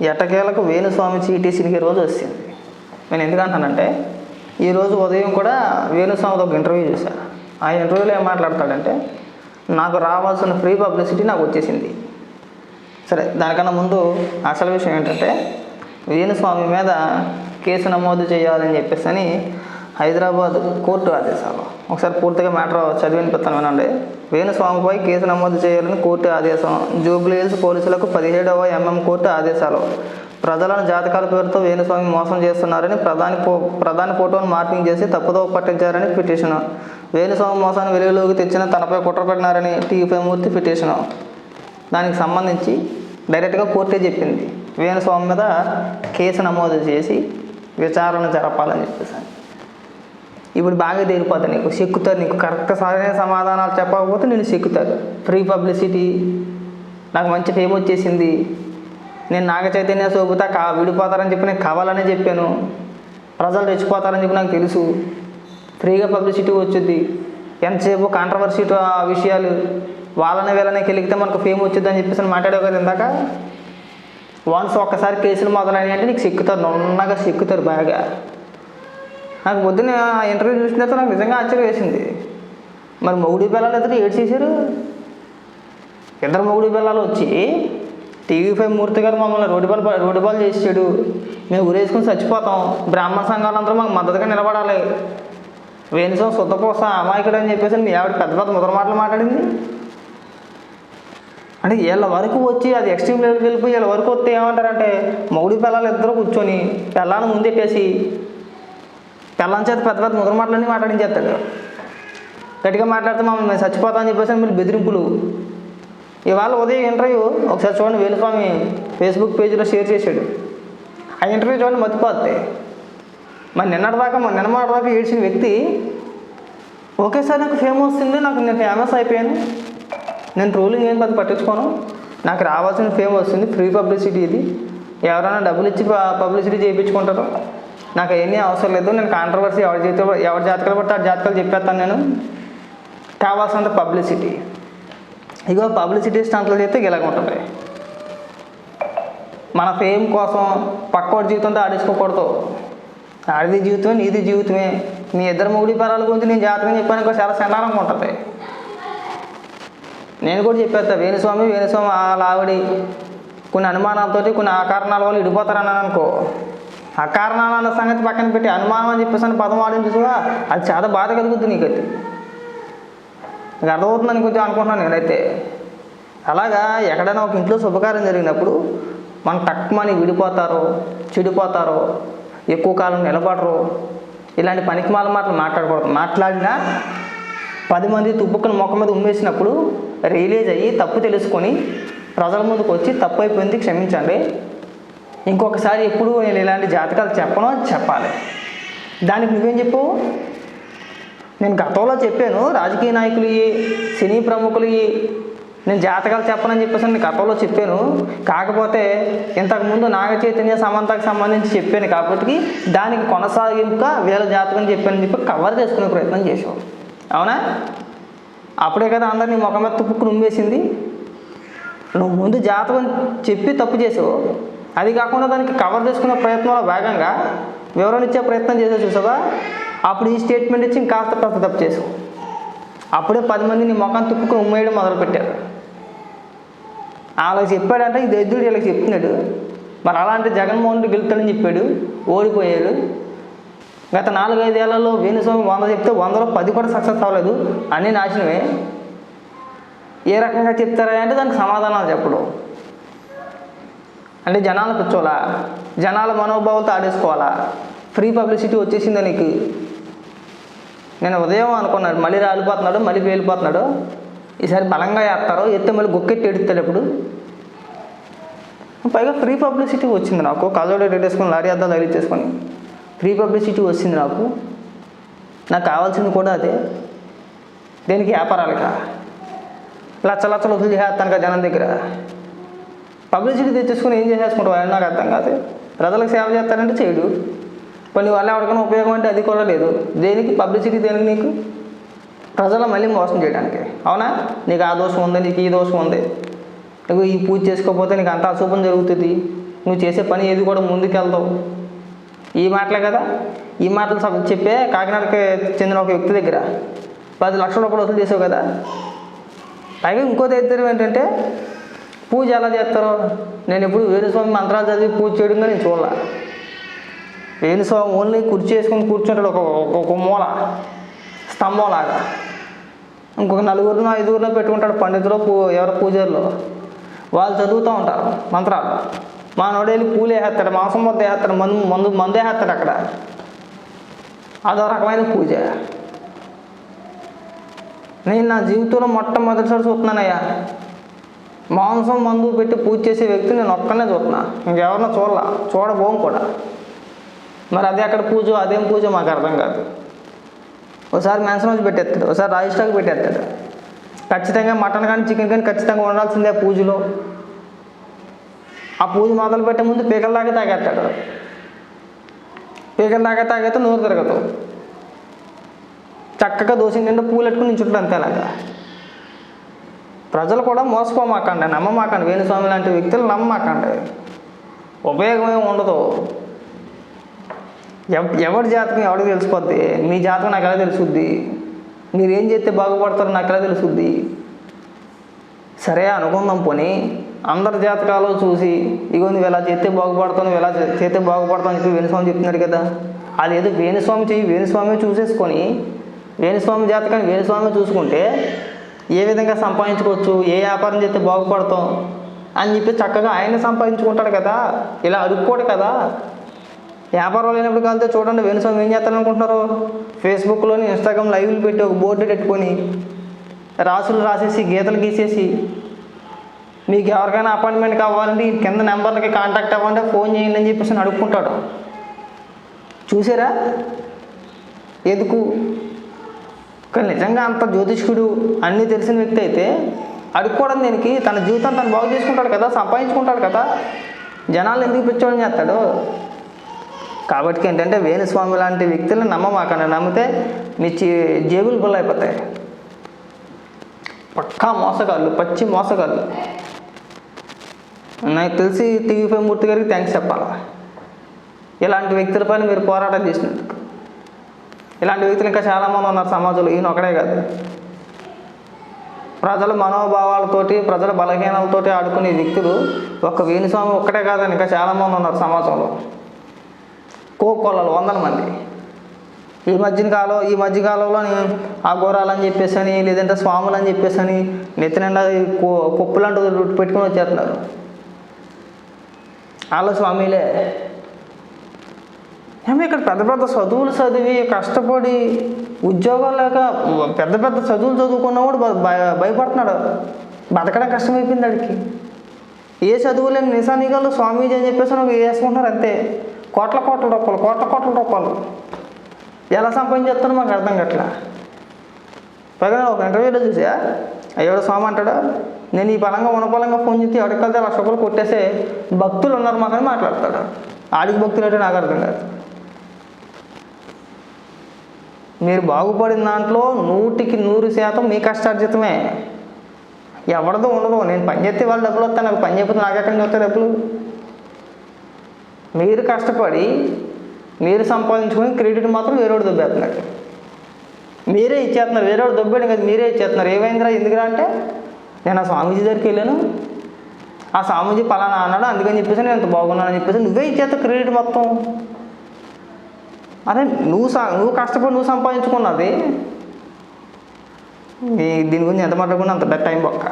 ఎట్టకేలకు వేణుస్వామి చీటీ సినిగే రోజు వచ్చింది. నేను ఎందుకంటానంటే ఈరోజు ఉదయం కూడా వేణుస్వామితో ఒక ఇంటర్వ్యూ చేశాను ఆ ఇంటర్వ్యూలో ఏం మాట్లాడతాడంటే నాకు రావాల్సిన ఫ్రీ పబ్లిసిటీ నాకు వచ్చేసింది. సరే దానికన్నా ముందు అసలు విషయం ఏంటంటే వేణుస్వామి మీద కేసు నమోదు చేయాలని చెప్పేసి అని హైదరాబాద్ కోర్టు ఆదేశాలు. ఒకసారి పూర్తిగా మ్యాటర్ చదివి వినిపిస్తాను వినండి. వేణుస్వామిపై కేసు నమోదు చేయాలని కోర్టు ఆదేశం. జూబ్లీహిల్స్ పోలీసులకు పదిహేడవ ఎంఎం కోర్టు ఆదేశాలు. ప్రజలను జాతకాల పేరుతో వేణుస్వామి మోసం చేస్తున్నారని ప్రధాని ఫో ప్రధాని ఫోటోను మార్పింగ్ చేసి తప్పుదో పట్టించారని పిటిషన్. వేణుస్వామి మోసాన్ని వెలుగులోకి తెచ్చిన తనపై కుట్ర పెట్టినారని టీవీపై మూర్తి పిటిషన్. దానికి సంబంధించి డైరెక్ట్గా కోర్టే చెప్పింది. వేణుస్వామి మీద కేసు నమోదు చేసి విచారణ జరపాలని చెప్పేసి ఇప్పుడు బాగా తేలిపోతాయి నీకు చెక్కుతారు నీకు. కరెక్ట్ సరైన సమాధానాలు చెప్పకపోతే నేను చెక్కుతారు ఫ్రీ పబ్లిసిటీ నాకు మంచి ఫేమ్ వచ్చేసింది. నేను నాగ చైతన్య సోపుతా కా విడిపోతారని చెప్పి నేను కావాలని చెప్పాను. ప్రజలు రెచ్చిపోతారని చెప్పి నాకు తెలుసు. ఫ్రీగా పబ్లిసిటీ వచ్చుద్ది. ఎంతసేపు కాంట్రవర్సీ విషయాలు వాళ్ళని వీళ్ళని కెలిగితే మనకు ఫేమ్ వచ్చింది అని చెప్పేసి మాట్లాడే కదా ఇందాక? వన్స్ ఒక్కసారి కేసులు మొదలైనవి అంటే నీకు సిక్కుతారు నున్నగా సిక్కుతారు బాగా. నాకు పొద్దున్న ఆ ఇంటర్వ్యూ చూసిన తర్వాత నాకు నిజంగా ఆశ్చర్యం వేసింది. మరి మొగుడి పిల్లలు ఇద్దరు ఏడు చేశారు? ఇద్దరు మొగుడి పిల్లలు వచ్చి టీవీ ఫైవ్ మూర్తి గారు మమ్మల్ని రోడ్డు బాల్ రోడ్డు బాల్ చేసాడు మేము ఊరేసుకుని చచ్చిపోతాం. బ్రాహ్మణ సంఘాలందరూ మాకు మద్దతుగా నిలబడాలి. వేణుసం శుద్ధపోస అమాయకుడు అని చెప్పేసి మీ ఆవిడ పెద్ద పెద్ద ముద్ర మాటలు మాట్లాడింది. అంటే వీళ్ళ వరకు వచ్చి అది ఎక్స్ట్రీమ్ లెవెల్కి వెళ్ళిపోయి వీళ్ళ వరకు వస్తే ఏమంటారంటే మొగుడి పిల్లలు ఇద్దరు కూర్చొని పిల్లాన్ని ముందెట్టేసి పిల్లని చేత పెద్ద పెద్ద ముద్ర మాటలన్నీ మాట్లాడించేస్తాడు. గట్టిగా మాట్లాడితే మమ్మల్ని చచ్చిపోతా చచ్చిపోతాం అని చెప్పేసి మీరు బెదిరింపులు. ఇవాళ ఉదయం ఇంటర్వ్యూ ఒకసారి చూడండి వేలుస్వామి ఫేస్బుక్ పేజీలో షేర్ చేశాడు. ఆ ఇంటర్వ్యూ చూడండి మతిపోతే మరి నిన్నటిదాకా మరి నిన్న దాకా ఏడ్చిన వ్యక్తి ఒకేసారి నాకు ఫేమ్ వస్తుంది నాకు నేను ఫేమస్ అయిపోయాను. నేను ట్రోలింగ్ ఏం పది పట్టించుకోను. నాకు రావాల్సిన ఫేమ్ వస్తుంది ఫ్రీ పబ్లిసిటీ ఇది. ఎవరైనా డబ్బులు ఇచ్చి పబ్లిసిటీ చేయించుకుంటారు. నాకు అవన్నీ అవసరం లేదు. నేను కాంట్రవర్సీ ఎవరి జీవితం ఎవరి జాతకాలు పడితే ఆ జాతకాలు చెప్పేస్తాను నేను. కావాల్సినంత పబ్లిసిటీ ఇగో పబ్లిసిటీ స్టంట్లు చేస్తే ఇలాగ ఉంటుంది. మన ఫేమ్ కోసం పక్కోటి జీవితంతో ఆడించుకోకూడదు ఆడిది జీవితమే నీది జీవితమే. మీ ఇద్దరు మొగుడి పరాల గురించి నేను జాతకం చెప్పాను కూడా చాలా చండాలంగా ఉంటుంది. నేను కూడా చెప్పేస్తా వేణుస్వామి వేణుస్వామి వాళ్ళ ఆవిడ కొన్ని అనుమానాలతోటి కొన్ని ఆకారణాల వల్ల ఇడిపోతారన్నాను అనుకో. అకారణాలు అన్న సంగతి పక్కన పెట్టి అనుమానం అని చెప్పేసి అని పదం వాడిని కూడా అది చాలా బాధ కలుగుతుంది నీకైతే. నాకు అర్థమవుతుందని కొంచెం అనుకుంటున్నాను నేనైతే? అలాగా ఎక్కడైనా ఒక ఇంట్లో శుభకార్యం జరిగినప్పుడు మనం టక్మని విడిపోతారో చెడిపోతారో ఎక్కువ కాలం నిలబడరు ఇలాంటి పనికిమాల మాటలు మాట్లాడకూడదు. మాట్లాడినా పది మంది తుప్పుకుని ముఖం మీద ఉమ్మేసినప్పుడు రియలైజ్ అయ్యి తప్పు తెలుసుకొని ప్రజల ముందుకు వచ్చి తప్పు అయిపోయింది క్షమించండి. ఇంకొకసారి ఎప్పుడు నేను ఇలాంటి జాతకాలు చెప్పను అని చెప్పాలి. దానికి నువ్వేం చెప్పు నేను గతంలో చెప్పాను రాజకీయ నాయకులు సినీ ప్రముఖులు నేను జాతకాలు చెప్పనని చెప్పేసి నేను గతంలో చెప్పాను. కాకపోతే ఇంతకుముందు నాగ చైతన్య సమంతకు సంబంధించి చెప్పాను కాబట్టి దానికి కొనసాగింపుగా వీళ్ళ జాతకం చెప్పానని చెప్పి కవర్ చేసుకునే ప్రయత్నం చేసావు అవునా? అప్పుడే కదా అందరినీ ముఖం మీద తుప్పుకుని నువ్వు ముందు జాతకం చెప్పి తప్పు చేసావు. అది కాకుండా దానికి కవర్ చేసుకునే ప్రయత్నంలో భాగంగా వివరణ ఇచ్చే ప్రయత్నం చేసావు చూసావా? అప్పుడు ఈ స్టేట్మెంట్ ఇచ్చి ఇంకాస్త పెద్ద తప్పు చేసావు అప్పుడే పది మంది నీ ముఖం తుప్పుకుని ఉమ్మేయడం మొదలుపెట్టారు. వాళ్ళకి చెప్పాడంటే ఇది ఎద్దుడు వీళ్ళకి చెప్తున్నాడు. మరి అలాంటి జగన్మోహన్ రెడ్డి గెలుతాడని చెప్పాడు. ఓడిపోయాడు. గత నాలుగైదేళ్ళలో వేణుస్వామి వంద చెప్తే వందలో పది కూడా సక్సెస్ అవ్వలేదు. అన్నీ నాశనమే. ఏ రకంగా చెప్తారా అంటే దానికి సమాధానాలు చెప్పడం. అంటే జనాలు కూర్చోవాలా? జనాల మనోభావాలతో ఆడేసుకోవాలా? ఫ్రీ పబ్లిసిటీ వచ్చేసిందా నీకు? నేను ఉదయం అనుకున్నాడు మళ్ళీ రాలిపోతున్నాడు మళ్ళీ పేలిపోతున్నాడు. ఈసారి బలంగా వేస్తారు ఎత్తే మళ్ళీ గొక్కెట్టి ఎడుతాడు ఇప్పుడు పైగా ఫ్రీ పబ్లిసిటీ వచ్చింది నాకు. కజోడ వేసుకొని లారీ అద్దాలు తగిలించేసుకొని ఫ్రీ పబ్లిసిటీ వచ్చింది నాకు. నాకు కావాల్సింది కూడా అదే. దేనికి వ్యాపారాలకా? లచ్చ లచ్చలు వసూలు చేస్తాను కదా జనం దగ్గర. పబ్లిసిటీ తెచ్చేసుకుని ఏం చేసేసుకుంటావు అని నాకు అర్థం కాదు. ప్రజలకు సేవ చేస్తానంటే చేయడు. కొన్ని వల్ల ఎవరికైనా ఉపయోగం అంటే అది కూడా లేదు. దేనికి? పబ్లిసిటీ దేనికి నీకు? ప్రజలు మళ్ళీ మోసం చేయడానికి. అవునా? నీకు ఆ దోషం ఉంది నీకు ఈ దోషం ఉంది. నువ్వు ఈ పూజ చేసుకోకపోతే నీకు అంత అశుభం జరుగుతుంది. నువ్వు చేసే పని ఏది కూడా ముందుకెళ్తావు. ఈ మాటలే కదా? ఈ మాటలు సభ చెప్పే కాకినాడకి చెందిన ఒక వ్యక్తి దగ్గర. పది లక్షల రూపాయలు వసూలు చేసావు కదా? పైగా ఇంకో దగ్గర ఏంటంటే పూజ ఎలా చేస్తారో? నేను ఎప్పుడు వేణుస్వామి మంత్రాలు చదివి పూజ చేయడం నేను చూడాల. వేణుస్వామి ఓన్లీ కుర్చీ వేసుకొని కూర్చుంటాడు ఒక ఒక- మూల స్తంభం లాగా ఇంకొక నలుగురినో ఐదుగురినో పెట్టుకుంటాడు పండితులు పూ ఎవరు పూజారులు. వాళ్ళు చదువుతూ ఉంటారు మంత్రాలు. మా నోడేళ్ళు పూలు వేసేస్తాడు మాంసం ముద్ద వేస్తాడు మందు మందు మందు వేస్తాడు అక్కడ. అదో రకమైన పూజ. నేను నా జీవితంలో మొట్టమొదటిసారి చూస్తున్నానయ్యా. మాంసం మందు పెట్టి పూజ చేసే వ్యక్తి నేను ఒక్కనే చూస్తున్నా. ఇంకెవరినో చూడాల. చూడబోం కూడా. మరి అదే అక్కడ పూజ అదేం పూజ మాకు అర్థం కాదు. ఒకసారి మెన్సన్ వచ్చి పెట్టేస్తాడు. ఒకసారి రాజిస్టాక్ పెట్టేస్తాడు. ఖచ్చితంగా మటన్ కానీ చికెన్ కానీ ఖచ్చితంగా ఉండాల్సిందే ఆ పూజలో. ఆ పూజ మొదలు పెట్టే ముందు పీకల దాకా తాగేస్తాడు. పీకల దాకా తాగైతే నోరు తిరగదు. చక్కగా దోశ నిండా పూలు పెట్టుకుని నించుంటాడు అంతేలాగా ప్రజలు కూడా మోసపోమాకండి నమ్మమాకండి. వేణుస్వామి లాంటి వ్యక్తులు నమ్మమాకండి. ఉపయోగం ఏమి ఉండదు. ఎవ- ఎవరి జాతకం ఎవరికి తెలిసిపోద్ది? మీ జాతకం నాకు ఎలా తెలుసుద్ది? మీరు ఏం చేస్తే బాగుపడతారో నాకు ఎలా తెలుసుద్ది? సరే అనుకుందాం పోనీ. అందరి జాతకాలు చూసి ఇగో నువ్వు ఎలా చేస్తే బాగుపడతావు నువ్వు ఎలా చేస్తే బాగుపడతావు అని చెప్పి వేణుస్వామి చెప్తున్నాడు కదా. అదేదో వేణుస్వామి చెయ్యి వేణుస్వామి చూసేసుకొని వేణుస్వామి జాతకాన్ని వేణుస్వామి చూసుకుంటే ఏ విధంగా సంపాదించుకోవచ్చు? ఏ వ్యాపారం చేస్తే బాగుపడతాం? అని చెప్పి చక్కగా ఆయన సంపాదించుకుంటాడు కదా? ఇలా అడుక్కోడు కదా? వ్యాపారం లేనప్పుడు కలితే చూడండి వేణుస్వామి ఏం చేస్తారనుకుంటున్నారు ఫేస్బుక్లోని ఇన్స్టాగ్రామ్ లైవ్లు పెట్టి ఒక బోర్డు పెట్టుకొని రాసులు రాసేసి గీతలు గీసేసి మీకు ఎవరికైనా అపాయింట్మెంట్ కావాలంటే ఈ కింద నెంబర్లకి కాంటాక్ట్ అవ్వండి ఫోన్ చేయండి అని చెప్పేసి అడుక్కుంటాడు. చూసారా? ఎందుకు? కానీ నిజంగా అంత జ్యోతిష్కుడు అన్నీ తెలిసిన వ్యక్తి అయితే అడుక్కోవడం దీనికి? తన జీవితం తను బాగు చేసుకుంటాడు కదా సంపాదించుకుంటాడు కదా. జనాలు ఎందుకు పిచ్చోడని చేస్తాడు? కాబట్టి ఏంటంటే వేణుస్వామి లాంటి వ్యక్తులను నమ్మమాకండి. నమ్మితే మీ జేబులు ఫుల్ అయిపోతాయి పక్కా మోసగాళ్ళు పచ్చి మోసగాళ్ళు. నాకు తెలిసి టీవీ ఫైవ్ మూర్తి గారికి థ్యాంక్స్ చెప్పాలి? ఇలాంటి వ్యక్తుల పైన మీరు పోరాటం చేసినందుకు. ఇలాంటి వ్యక్తులు ఇంకా చాలామంది ఉన్నారు సమాజంలో. ఈయన ఒకడే కాదు. ప్రజల మనోభావాలతోటి ప్రజల బలహీనలతోటి ఆడుకునే వ్యక్తులు ఒక్క వేణుస్వామి ఒక్కటే కాదని ఇంకా చాలామంది ఉన్నారు సమాజంలో. కోకొల్లలు వందల మంది. ఈ మధ్యన కాలం ఈ మధ్య కాలంలోని అఘోరాలు చెప్పేసని చెప్పేసి అని లేదంటే స్వాములు అని చెప్పేసి అని నెత్తి ఈ కు- కుప్పు పెట్టుకొని వచ్చేస్తున్నారు. వాళ్ళ స్వామిలే. ఏమో ఇక్కడ పెద్ద పెద్ద చదువులు చదివి కష్టపడి ఉద్యోగం లేక పెద్ద పెద్ద చదువులు చదువుకున్నవాడు భయ- భయపడుతున్నాడు. బతకడం కష్టమైపోయింది వాడికి ఏ చదువు లేని నిశానిగాలు స్వామీజీ అని చెప్పేసి ఒక వేసుకుంటున్నారు అంతే. కోట్ల కోట్ల రూపాయలు కోట్ల కోట్ల రూపాయలు. ఎలా సంపాదించేస్తానో మాకు అర్థం కావట్లా. పైగా ఒక ఇంటర్వ్యూలో చూసా అయ్యోడు స్వామి అంటాడు నేను ఈ పరంగా ఉన్నపలంగా ఫోన్ చేసి ఎవరికి వెళ్తే లక్ష రూపాయలు కొట్టేసే భక్తులు ఉన్నారు మాత్రమే మాట్లాడతాడు. ఆడికి భక్తులు అంటే నాకు అర్థం కాదు. మీరు బాగుపడిన దాంట్లో నూటికి నూరు శాతం మీ కష్టార్జితమే. ఎవరిదో ఉండదు. నేను పని చేస్తే వాళ్ళు డబ్బులు వస్తాను నాకు పని చేయకపోతే నాకు వస్తాయి డబ్బులు? మీరు కష్టపడి మీరు సంపాదించుకొని క్రెడిట్ మాత్రం వేరేవాడు దొబ్బేస్తున్నాడు. మీరే ఇచ్చేస్తున్నారు. వేరేవాడు దొబ్బాడు కదా మీరే ఇచ్చేస్తున్నారు. ఏమైందిరా? ఎందుకురా అంటే నేను ఆ స్వామీజీ దగ్గరికి వెళ్ళాను. ఆ స్వామీజీ పలానా అన్నాడు. అందుకని చెప్పేసి నేను ఎంత బాగున్నానని చెప్పేసి నువ్వే ఇచ్చేస్తావు క్రెడిట్ మొత్తం. అరే నువ్వు సా నువ్వు కష్టపడి నువ్వు సంపాదించుకున్నది. దీని గురించి ఎంత మాట్లాడుకున్నా అంత టైం బొక్క.